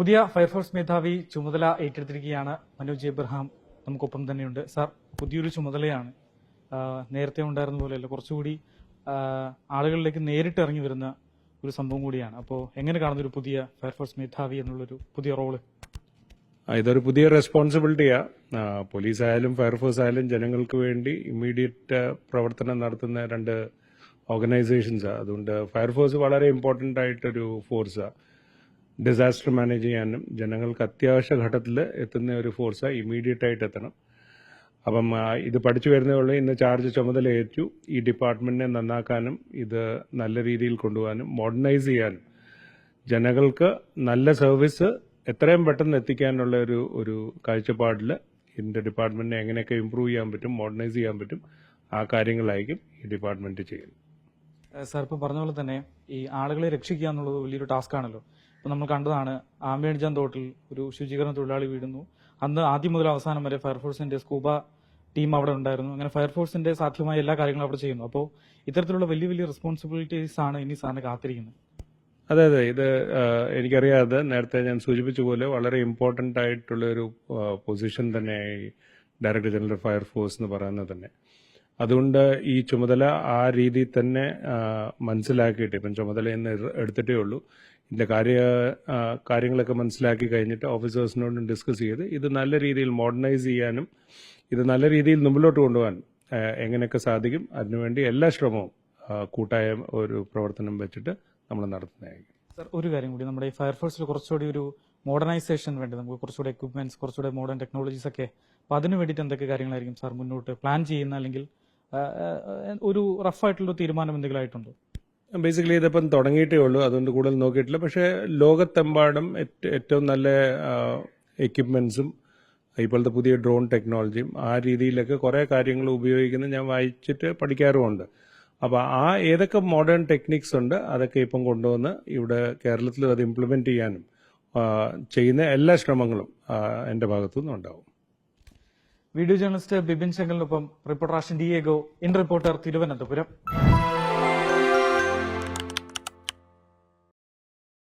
പുതിയ ഫയർഫോഴ്സ് മേധാവി ചുമതല ഏറ്റെടുത്തിരിക്കുകയാണ് മനോജ് എബ്രഹാം. നമുക്കൊപ്പം തന്നെയുണ്ട്. സാർ പുതിയൊരു ചുമതലയാണ്. നേരത്തെ ഉണ്ടായിരുന്ന പോലെയല്ല. കുറച്ചുകൂടി ആളുകളിലേക്ക് നേരിട്ട് ഇറങ്ങി വരുന്ന ഒരു സംഭവം കൂടിയാണ്. അപ്പോൾ എങ്ങനെ കാണുന്ന ഒരു പുതിയ ഫയർഫോഴ്സ് മേധാവി എന്നുള്ളൊരു പുതിയ റോൾ? ഇതൊരു പുതിയ റെസ്പോൺസിബിലിറ്റിയാ. ആ, പോലീസ് ആയാലും ഫയർഫോഴ്സ് ആയാലും ജനങ്ങൾക്ക് വേണ്ടി ഇമ്മീഡിയറ്റ് പ്രവർത്തനം നടത്തുന്ന രണ്ട് ഓർഗനൈസേഷൻസാണ് അതുകൊണ്ട് ഫയർഫോഴ്സ് വളരെ ഇമ്പോർട്ടന്റ് ആയിട്ടൊരു ഫോഴ്സാണ് ഡിസാസ്റ്റർ മാനേജ് ചെയ്യാനും ജനങ്ങൾക്ക് അത്യാവശ്യ ഘട്ടത്തിൽ എത്തുന്ന ഒരു ഫോഴ്സ് ഇമ്മീഡിയറ്റ് ആയിട്ട് എത്തണം. അപ്പം ഇത് പഠിച്ചു വരുന്നേ ഉള്ളൂ. ഇന്ന് ചാർജ് ചുമതല ഏറ്റു. ഈ ഡിപ്പാർട്ട്മെന്റിനെ നന്നാക്കാനും ഇത് നല്ല രീതിയിൽ കൊണ്ടുപോകാനും മോഡേണൈസ് ചെയ്യാനും ജനങ്ങൾക്ക് നല്ല സർവീസ് എത്രയും പെട്ടെന്ന് എത്തിക്കാനുള്ള ഒരു ഒരു കാഴ്ചപ്പാടിൽ ഇതിന്റെ ഡിപ്പാർട്ട്മെന്റിനെ എങ്ങനെയൊക്കെ ഇമ്പ്രൂവ് ചെയ്യാൻ പറ്റും മോഡേണൈസ് ചെയ്യാൻ പറ്റും ആ കാര്യങ്ങളായിരിക്കും ഈ ഡിപ്പാർട്ട്മെന്റ് ചെയ്യുന്നത്. സാർ ഇപ്പോൾ പറഞ്ഞ പോലെ തന്നെ ഈ ആളുകളെ രക്ഷിക്കുക എന്നുള്ളത് വലിയൊരു ടാസ്ക് ആണല്ലോ. നമ്മൾ കണ്ടതാണ് ആംബിയൻജാൻ തോട്ടിൽ ഒരു ശുചീകരണ തൊഴിലാളി വീടുന്നു അന്ന് ആദ്യം മുതൽ അവസാനം വരെ ഫയർഫോഴ്സിന്റെ സ്കൂബ ടീം അവിടെ ഉണ്ടായിരുന്നു. അങ്ങനെ ഫയർഫോഴ്സിന്റെ സാധ്യമായ എല്ലാ കാര്യങ്ങളും അവിടെ ചെയ്യുന്നു. അപ്പോൾ ഇത്തരത്തിലുള്ള വലിയ വലിയ റെസ്പോൺസിബിലിറ്റീസ് ആണ് ഇനി സാറിന് കാത്തിരിക്കുന്നത്. അതെ അതെ. ഇത് എനിക്കറിയാതെ നേരത്തെ ഞാൻ സൂചിപ്പിച്ച പോലെ വളരെ ഇമ്പോർട്ടന്റ് ആയിട്ടുള്ള ഒരു പൊസിഷൻ തന്നെ ഡയറക്ടർ ജനറൽ ഫയർഫോഴ്സ് എന്ന് പറയുന്നത് തന്നെ. അതുകൊണ്ട് ഈ ചുമതല ആ രീതിയിൽ തന്നെ മനസ്സിലാക്കിയിട്ട് ഇപ്പം ചുമതല എന്ന് എടുത്തിട്ടേ ഉള്ളൂ. ഇതിന്റെ കാര്യ കാര്യങ്ങളൊക്കെ മനസ്സിലാക്കി കഴിഞ്ഞിട്ട് ഓഫീസേഴ്സിനോടും ഡിസ്കസ് ചെയ്ത് ഇത് നല്ല രീതിയിൽ മോഡേണൈസ് ചെയ്യാനും ഇത് നല്ല രീതിയിൽ മുമ്പിലോട്ട് കൊണ്ടുപോകാൻ എങ്ങനെയൊക്കെ സാധിക്കും അതിനുവേണ്ടി എല്ലാ ശ്രമവും കൂട്ടായ ഒരു പ്രവർത്തനം വെച്ചിട്ട് നമ്മൾ നടത്തുന്നതായിരിക്കും. സർ ഒരു കാര്യം കൂടി. നമ്മുടെ ഈ ഫയർഫോഴ്സിൽ കുറച്ചുകൂടി ഒരു മോഡേണൈസേഷൻ വേണ്ടി? നമുക്ക് കുറച്ചുകൂടി എക്യുപ്മെന്റ്സ് കുറച്ചുകൂടി മോഡേൺ ടെക്നോളജീസ് ഒക്കെ. അപ്പൊ അതിന് വേണ്ടിയിട്ട് എന്തൊക്കെ കാര്യങ്ങളായിരിക്കും സാർ മുന്നോട്ട് പ്ലാൻ ചെയ്യുന്ന? അല്ലെങ്കിൽ ഒരു റഫായിട്ടുള്ള തീരുമാനം എന്തെങ്കിലും ആയിട്ടുണ്ടോ? ബേസിക്കലി ഇതിപ്പം തുടങ്ങിയിട്ടേ ഉള്ളൂ. അതുകൊണ്ട് കൂടുതൽ നോക്കിയിട്ടില്ല. പക്ഷേ ലോകത്തെമ്പാടും ഏറ്റ- ഏറ്റവും നല്ല എക്യുപ്മെന്റ്സും ഇപ്പോഴത്തെ പുതിയ ഡ്രോൺ ടെക്നോളജിയും ആ രീതിയിലൊക്കെ കുറേ കാര്യങ്ങൾ ഉപയോഗിക്കുന്നത് ഞാൻ വായിച്ചിട്ട് പഠിക്കാറുമുണ്ട്. അപ്പോൾ ആ ഏതൊക്കെ മോഡേൺ ടെക്നിക്സ് ഉണ്ട് അതൊക്കെ ഇപ്പം കൊണ്ടുവന്ന് ഇവിടെ കേരളത്തിൽ അത് ഇംപ്ലിമെന്റ് ചെയ്യാനും ചെയ്യുന്ന എല്ലാ ശ്രമങ്ങളും എന്റെ ഭാഗത്തുനിന്നും ഉണ്ടാവും. Video journalist Bibin ശങ്കലിനൊപ്പം reporter Ashan Diego in reporter Thiruvananthapuram.